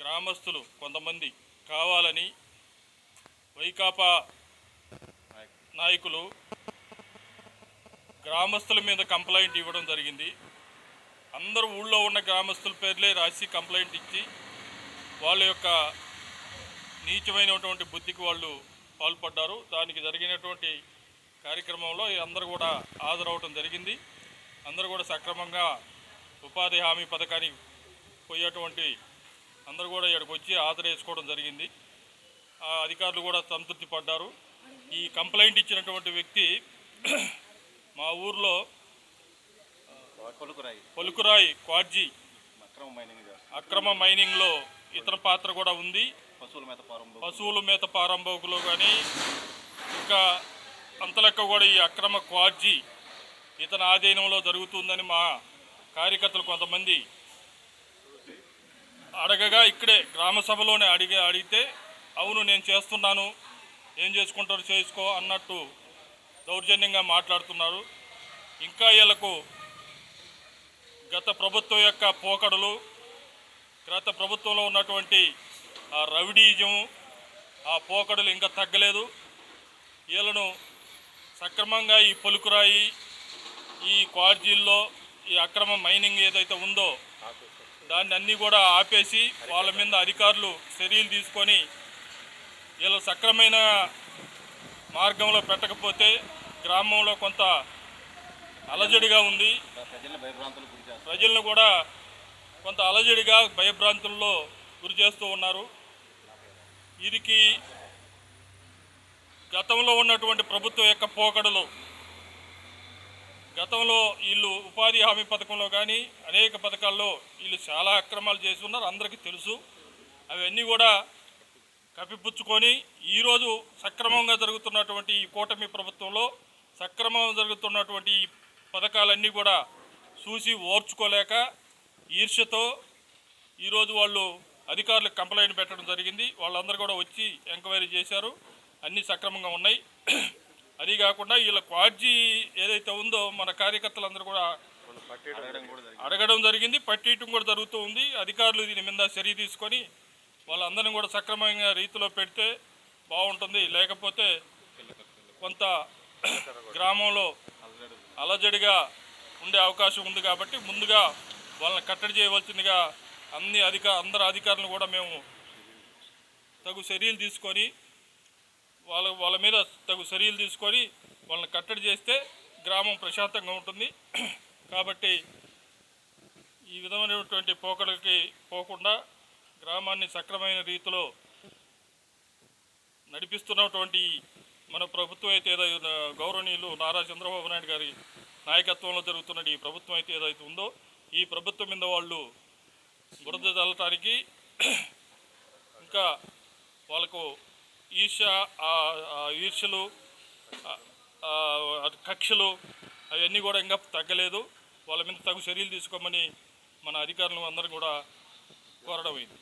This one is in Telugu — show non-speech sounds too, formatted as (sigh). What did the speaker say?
గ్రామస్తులు కొంతమంది కావాలని వైకాపా నాయకులు గ్రామస్తుల మీద కంప్లైంట్ ఇవ్వడం జరిగింది. అందరూ ఊళ్ళో ఉన్న గ్రామస్తుల పేర్లే రాసి కంప్లైంట్ ఇచ్చి వాళ్ళ యొక్క నీచమైనటువంటి బుద్ధికి వాళ్ళు పాల్పడ్డారు. దానికి జరిగినటువంటి కార్యక్రమంలో అందరూ కూడా హాజరవటం జరిగింది. అందరూ కూడా సక్రమంగా ఉపాధి హామీ పథకానికి పోయేటువంటి అందరూ కూడా ఇక్కడికి వచ్చి హాజరేసుకోవడం జరిగింది. ఆ అధికారులు కూడా సంతృప్తి పడ్డారు. ఈ కంప్లైంట్ ఇచ్చినటువంటి వ్యక్తి (clears throat) మా ఊర్లో కొలుకురాయి. పొలుకురాయి క్వాడ్జీ. అక్రమ మైనింగ్ చేస్తారు అక్రమ మైనింగ్లో ఇతర పాత్ర కూడా ఉంది. పశువుల మేత ప్రారంభం. పశువుల మేత పారంభకులు కానీ ఇంకా అంతలెక్క కూడా ఈ అక్రమ క్వాడ్జీ ఇతని ఆధీనంలో జరుగుతుందని మా కార్యకర్తలు కొంతమంది అడగగా ఇక్కడే గ్రామ సభలోనే అడిగి అడిగితే అవును నేను చేస్తున్నాను ఏం చేసుకుంటారు చేసుకో అన్నట్టు దౌర్జన్యంగా మాట్లాడుతున్నారు. ఇంకా వీళ్ళకు గత ప్రభుత్వం యొక్క పోకడలు గత ప్రభుత్వంలో ఉన్నటువంటి ఆ రవిడీజం ఆ పోకడలు ఇంకా తగ్గలేదు. వీళ్ళను సక్రమంగా ఈ పొలుకురాయి ఈ క్వార్జీల్లో ఈ అక్రమ మైనింగ్ ఏదైతే ఉందో దాన్ని అన్నీ కూడా ఆపేసి వాళ్ళ మీద అధికారులు చర్యలు తీసుకొని వీళ్ళు సక్రమైన మార్గంలో పెట్టకపోతే గ్రామంలో కొంత అలజడిగా ఉంది. ప్రజలను కూడా కొంత అలజడిగా భయభ్రాంతుల్లో గురి చేస్తూ ఉన్నారు. వీరికి గతంలో ఉన్నటువంటి ప్రభుత్వం యొక్క పోకడలు గతంలో వీళ్ళు ఉపాధి హామీ పథకంలో కానీ అనేక పథకాల్లో వీళ్ళు చాలా అక్రమాలు చేసి ఉన్నారు అందరికీ తెలుసు. అవన్నీ కూడా కప్పిపుచ్చుకొని ఈరోజు సక్రమంగా జరుగుతున్నటువంటి ఈ కూటమి ప్రభుత్వంలో సక్రమంగా జరుగుతున్నటువంటి ఈ పథకాలన్నీ కూడా చూసి ఓర్చుకోలేక ఈర్ష్యతో ఈరోజు వాళ్ళు అధికారులకు కంప్లైంట్ పెట్టడం జరిగింది. వాళ్ళందరూ కూడా వచ్చి ఎంక్వైరీ చేశారు. అన్నీ సక్రమంగా ఉన్నాయి. అది కాకుండా వీళ్ళ క్వాడ్జీ ఏదైతే ఉందో మన కార్యకర్తలందరూ కూడా అడగడం కూడా జరిగింది అడగడం జరిగింది పట్టియటం కూడా జరుగుతూ ఉంది. అధికారులు దీని మీద చర్య తీసుకొని వాళ్ళందరినీ కూడా సక్రమంగా రీతిలో పెడితే బాగుంటుంది. లేకపోతే కొంత గ్రామంలో అలజడిగా ఉండే అవకాశం ఉంది కాబట్టి ముందుగా వాళ్ళని కట్టడి చేయవలసిందిగా అన్ని అధిక అందరు అధికారులను కూడా మేము తగు చర్యలు తీసుకొని వాళ్ళ వాళ్ళ మీద తగు చర్యలు తీసుకొని వాళ్ళని కట్టడి చేస్తే గ్రామం ప్రశాంతంగా ఉంటుంది. కాబట్టి ఈ విధమైనటువంటి పోకడలకి పోకుండా గ్రామాన్ని సక్రమైన రీతిలో నడిపిస్తున్నటువంటి మన ప్రభుత్వం అయితే ఏదైతే గౌరవనీయులు నారా చంద్రబాబు నాయుడు గారి నాయకత్వంలో జరుగుతున్న ఈ ప్రభుత్వం అయితే ఏదైతే ఉందో ఈ ప్రభుత్వం మీద వాళ్ళు బురద చల్లటానికి ఇంకా వాళ్ళకు ఈర్ష ఈర్షలు కక్షలు అవన్నీ కూడా ఇంకా తగ్గలేదు. వాళ్ళ మీద తగు చర్యలు తీసుకోమని మన అధికారులు అందరం కూడా కోరడం అయింది.